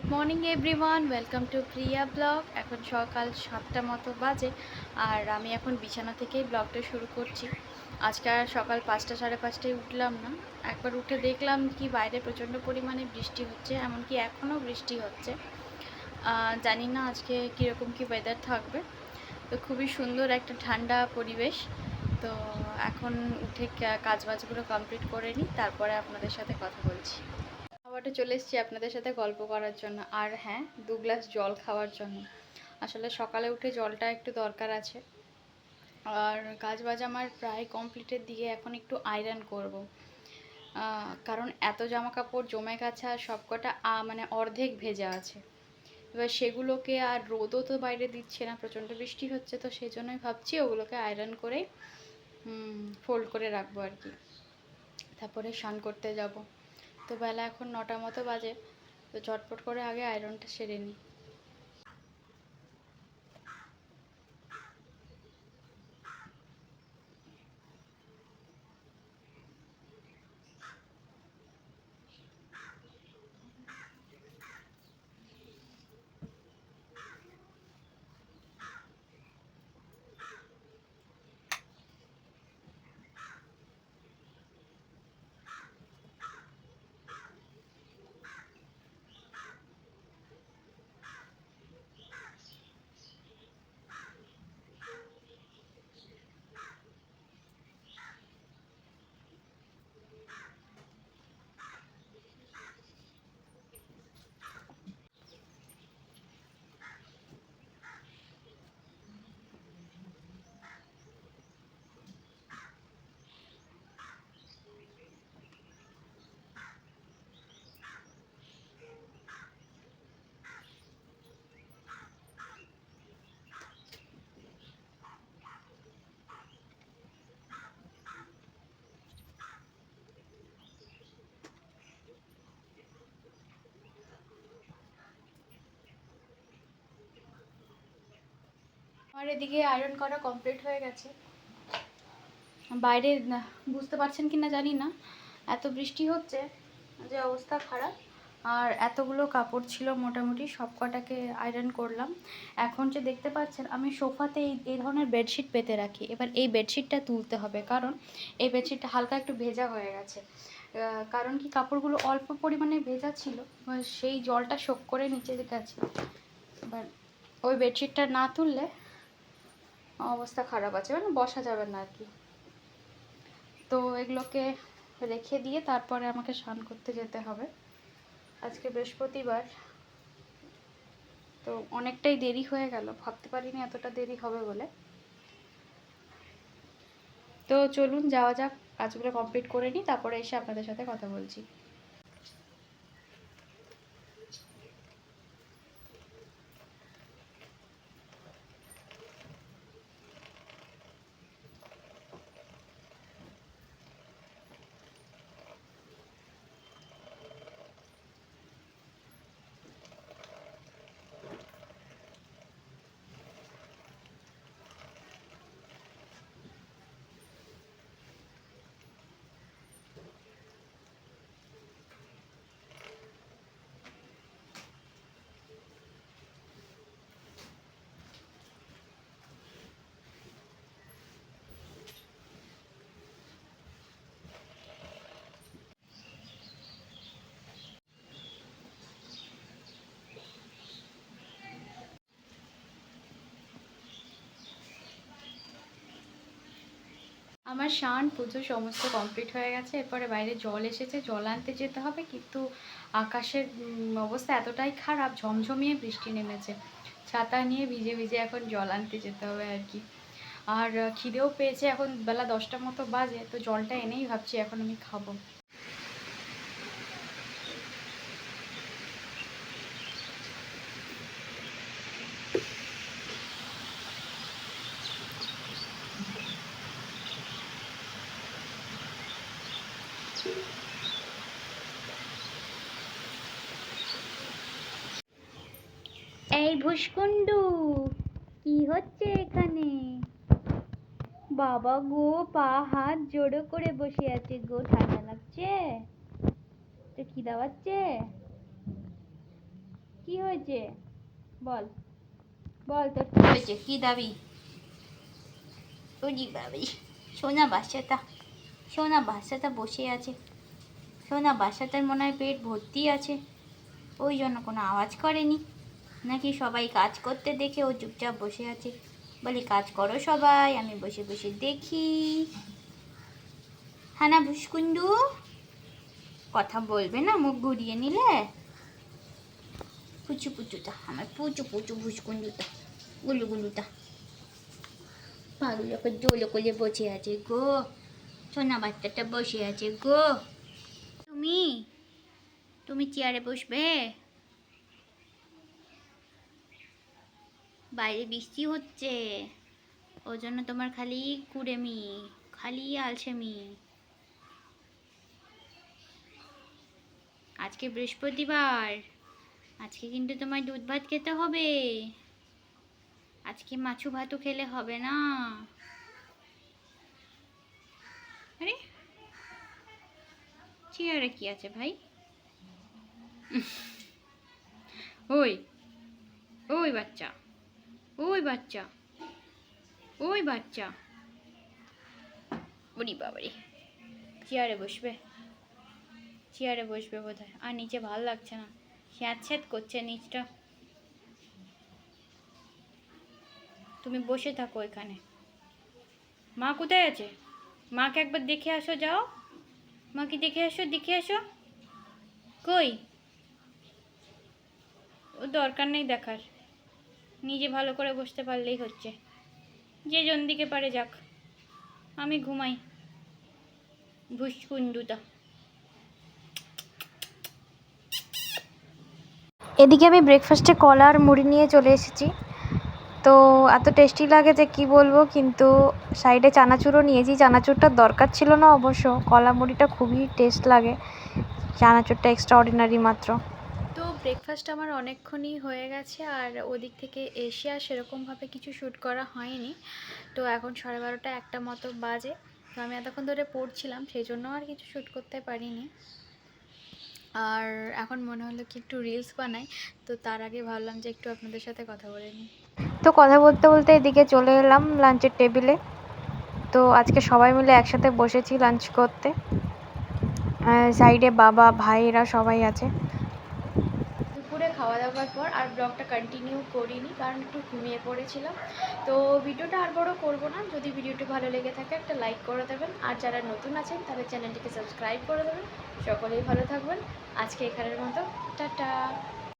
Good morning everyone welcome to Priya blog এখন সকাল সাতটা মতো বাজে, আর আমি এখন বিছানা থেকেই ব্লগটা শুরু করছি। আজকে আর সকাল পাঁচটা, সাড়ে পাঁচটায় উঠলাম না। একবার উঠে দেখলাম কি বাইরে প্রচণ্ড পরিমাণে বৃষ্টি হচ্ছে, এমনকি এখনও বৃষ্টি হচ্ছে। জানি না আজকে কীরকম কি ওয়েদার থাকবে। তো খুবই সুন্দর একটা ঠান্ডা পরিবেশ। তো এখন উঠে কাজবাজগুলো কমপ্লিট করে নিই, তারপরে আপনাদের সাথে কথা বলছি। খাবারটা চলে এসেছি আপনাদের সাথে গল্প করার জন্য। আর হ্যাঁ দু গ্লাস জল খাওয়ার জন্য। আসলে সকালে উঠে জলটা একটু দরকার আছে। আর কাজ বাজ আমার প্রায় কমপ্লিটের দিকে এখন একটু আয়রন করব। কারণ এত জামা কাপড় জমে গেছে আর সবকটা মানে অর্ধেক ভেজা আছে। এবার সেগুলোকে আর রোদও তো বাইরে দিচ্ছে না, প্রচণ্ড বৃষ্টি হচ্ছে, তো সেই জন্যই ভাবছি ওগুলোকে আয়রন করে ফোল্ড করে রাখব আর কি। তারপরে স্নান করতে যাব। তো বেলা এখন নটা মতো বাজে তো চটপট করে আগে আয়রনটা সেরে নিই আমার এদিকে আয়রন করা কমপ্লিট হয়ে গেছে। বাইরে বুঝতে পারছেন কি না জানি না। এত বৃষ্টি হচ্ছে, যে অবস্থা খারাপ। আর এতগুলো কাপড় ছিল, মোটামুটি সব কটাকে আয়রন করলাম। এখন যে দেখতে পাচ্ছেন, আমি সোফাতে এই এই ধরনের বেডশিট পেতে রাখি। এবার এই বেডশিটটা তুলতে হবে, কারণ এই বেডশিটটা হালকা একটু ভেজা হয়ে গেছে। কারণ কি, কাপড়গুলো অল্প পরিমাণে ভেজা ছিল, সেই জলটা শোক করে নিচে গেছে। এবার ওই বেডশিটটা না তুললে অবস্থা খারাপ আছে মানে বসা যাবে না আর কি। তো এগুলোকে রেখে দিয়ে তারপরে আমাকে স্নান করতে যেতে হবে। আজকে বৃহস্পতিবার। তো অনেকটাই দেরি হয়ে গেল, ভাবতে পারিনি এতটা দেরি হবে বলে। তো চলুন, যাওয়া যাক। কাজগুলো কমপ্লিট করে নিই, তারপরে এসে আপনাদের সাথে কথা বলছি। আমার শান পুজো সমস্ত কমপ্লিট হয়ে গেছে, এরপরে বাইরে জল এসেছে, জল আনতে যেতে হবে কিন্তু আকাশের অবস্থা এতটাই খারাপ, ঝমঝমিয়ে বৃষ্টি নেমেছে। ছাতা নিয়ে ভিজে ভিজে এখন জল আনতে যেতে হবে আর কি। আর খিদেও পেয়েছে, এখন বেলা দশটার মতো বাজে, তো জলটা এনেই ভাবছি, এখন আমি খাব। এই ভুসকুন্ডু কি হচ্ছে এখানে? বাবা গো, পা, হাত জোড়ো করে বসে আছে গো, ঠান্ডা লাগছে? তো খিদা পাচ্ছে? কি হয়েছে? বল বল তোর কি হয়েছে? কি দাবি? ওজি বাবি সোনা বাচ্চাটা সোনা বাচ্চাটা বসে আছে। সোনা বাচ্চাটার মনে হয় পেট ভর্তি আছে। ওই জন্য কোনো আওয়াজ করেনি। নাকি সবাই কাজ করতে দেখে ও চুপচাপ বসে আছে? বলি, কাজ করো সবাই, আমি বসে বসে দেখি। হানা ভুসকুন্দু, কথা বলবে না, মুখ ঘুরিয়ে নিলে? পুচু পুচুটা, আমার পুচু পুচু ভুসকুন্দুটা গুলু গুলুটা পাগুলো জোলো করে বসে আছে গো, সোনা বাচ্চাটা বসে আছে গো। তুমি তুমি চেয়ারে বসবে? বাইরে বৃষ্টি হচ্ছে। ওই জন্য তোমার খালি কুড়েমি, খালি আলসেমি। আজকে বৃহস্পতিবার, আজকে কিন্তু তোমায় দুধ ভাত খেতে হবে। আজকে মাছু ভাতও খেলে হবে না। আরে চেয়ারে কি আছে ভাই? ওই ওই বাচ্চা। ওই বাচ্চা। ওই বাচ্চা। ওরি বাবারি। চেয়ারে বসবে। চেয়ারে বসবে বোধহয়। আর নিচে ভালো লাগছে না। স্যাঁত করছে নিচটা। তুমি বসে থাকো এখানে। মা কোথায় আছে? মাকে একবার দেখে আসো, যাও। মাকে দেখে আসো দেখে আসো। কই? ও দরকার নেই দেখার। নিজে ভালো করে বসতে পারলেই হচ্ছে। যে জন দিকে পারে যাক। আমি ঘুমাই। ভুসকুন্দুটা এদিকে আমি ব্রেকফাস্টে কলা আর মুড়ি নিয়ে চলে এসেছি। তো এত টেস্টি লাগে যে কি বলব, কিন্তু সাইডে চানাচুরও নিয়েছি। চানাচুরটার দরকার ছিল না অবশ্য। কলা মুড়িটা খুবই টেস্ট লাগে। চানাচুরটা এক্সট্রা অর্ডিনারি মাত্র। ব্রেকফাস্ট আমার অনেকক্ষণই হয়ে গেছে আর ওদিক থেকে এসে আর সেরকমভাবে কিছু শ্যুট করা হয়নি। তো এখন সাড়ে বারোটা একটা মতো বাজে। তো আমি এতক্ষণ ধরে পড়ছিলাম, সেই জন্য আর কিছু শ্যুট করতে পারিনি। আর এখন মনে হলো কি একটু রিলস বানাই, তো তার আগে ভাবলাম যে একটু আপনাদের সাথে কথা বলে নিই। তো কথা বলতে বলতে এদিকে চলে এলাম লাঞ্চের টেবিলে তো আজকে সবাই মিলে একসাথে বসেছি লাঞ্চ করতে। সাইডে বাবা ভাইরা সবাই আছে। খাওয়া দাওয়ার পর আর ব্লগটা কন্টিনিউ করিনি, কারণ একটু ঘুমিয়ে পড়েছিলাম। তো ভিডিওটা আর বড় করব না, যদি ভিডিওটি ভালো লেগে থাকে একটা লাইক করে দেবেন, আর যারা নতুন আছেন তাদের চ্যানেলটিকে সাবস্ক্রাইব করে দেবেন। সকলেই ভালো থাকবেন। আজকে এখানের মতো, টাটা!